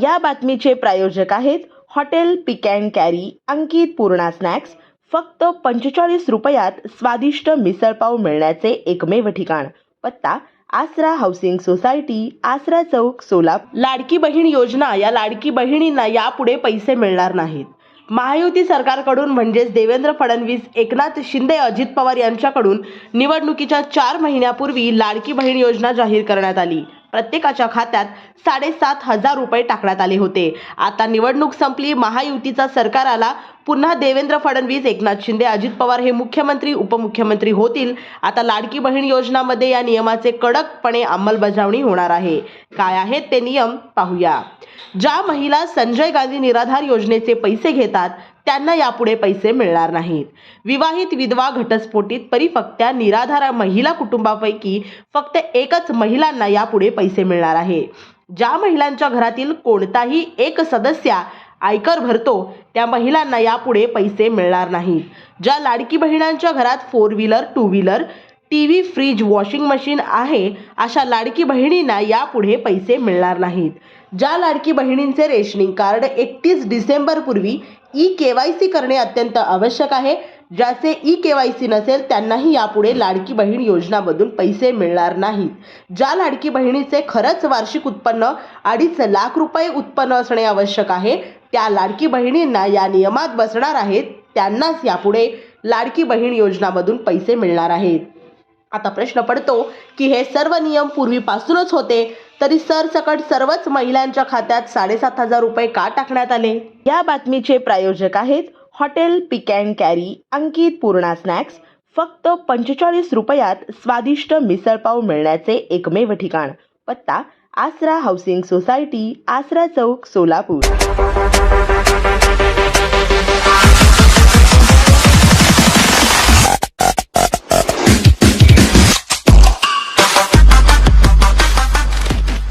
या बातमीचे प्रायोजक आहेत hotel pick and carry Ankit Purna snacks. फक्त पंचेचाळीस रुपयात स्वादिष्ट मिसळपाव मिळण्याचे एकमेव ठिकाण. पत्ता आसरा हाऊसिंग सोसायटी आसरा चौक सोलापूर लाडकी बहीण योजना या लाडकी बहिणींना यापुढे पैसे मिळणार नाहीत. महायुती सरकारकडून म्हणजेच देवेंद्र फडणवीस एकनाथ शिंदे अजित पवार यांच्याकडून निवडणुकीच्या चार महिन्यापूर्वी लाडकी बहीण योजना जाहीर करण्यात आली. प्रत्येकाच्या खात्यात साडेसात हजार रुपये टाकण्यात आले होते. आता निवडणूक संपली महायुतीचा सरकार आला. पुन्हा देवेंद्र फडणवीस एकनाथ शिंदे अजित पवार हे मुख्यमंत्री उपमुख्यमंत्री होतील. आता लाडकी बहीण योजनामध्ये या नियमाचे कडकपणे अंमलबजावणी होणार आहे. काय आहेत ते नियम पाहूया. ज्या महिला संजय गांधी निराधार योजनेचे पैसे घेतात त्यांना यापुढे पैसे मिळणार नाहीत. विवाहित विधवा घटस्फोटीत परिफक्त्या निराधार महिला कुटुंबापैकी फक्त एकच महिलांना यापुढे पैसे मिळणार आहे. ज्या महिलांच्या घरातील कोणताही एक सदस्य आयकर भरतो त्या महिलांना यापुढे पैसे मिळणार नाहीत. ज्या लाडकी बहिणांच्या घरात four wheeler two wheeler T V fridge washing machine आहे अशा लाडकी बहिणींना यापुढे पैसे मिळणार नाहीत. ज्या लाडकी बहिणींचे रेशनिंग कार्ड एकतीस डिसेंबरपूर्वी ई के वाय सी करणे अत्यंत आवश्यक आहे. ज्याचे ई के वाय सी नसेल त्यांनाही यापुढे लाडकी बहीण योजनामधून पैसे मिळणार नाहीत. ज्या लाडकी बहिणीचे खरंच वार्षिक उत्पन्न अडीच लाख रुपये उत्पन्न असणे आवश्यक आहे त्या लाडकी बहिणींना या नियमात बसणार आहेत. त्यांनाच यापुढे लाडकी बहीण योजनामधून पैसे मिळणार आहेत. आता प्रश्न पडतो की हे सर्व नियम पूर्वीपासूनच होते तरी सरसकट सर्वच महिलांच्या खात्यात साडेसात हजार रुपये का टाकण्यात आले? या बातमीचे प्रायोजक आहेत hotel pick and carry Ankit Purna snacks. फक्त पंचेचाळीस रुपयात स्वादिष्ट मिसळपाव मिळण्याचे एकमेव ठिकाण. पत्ता आसरा हाऊसिंग सोसायटी आसरा चौक सोलापूर.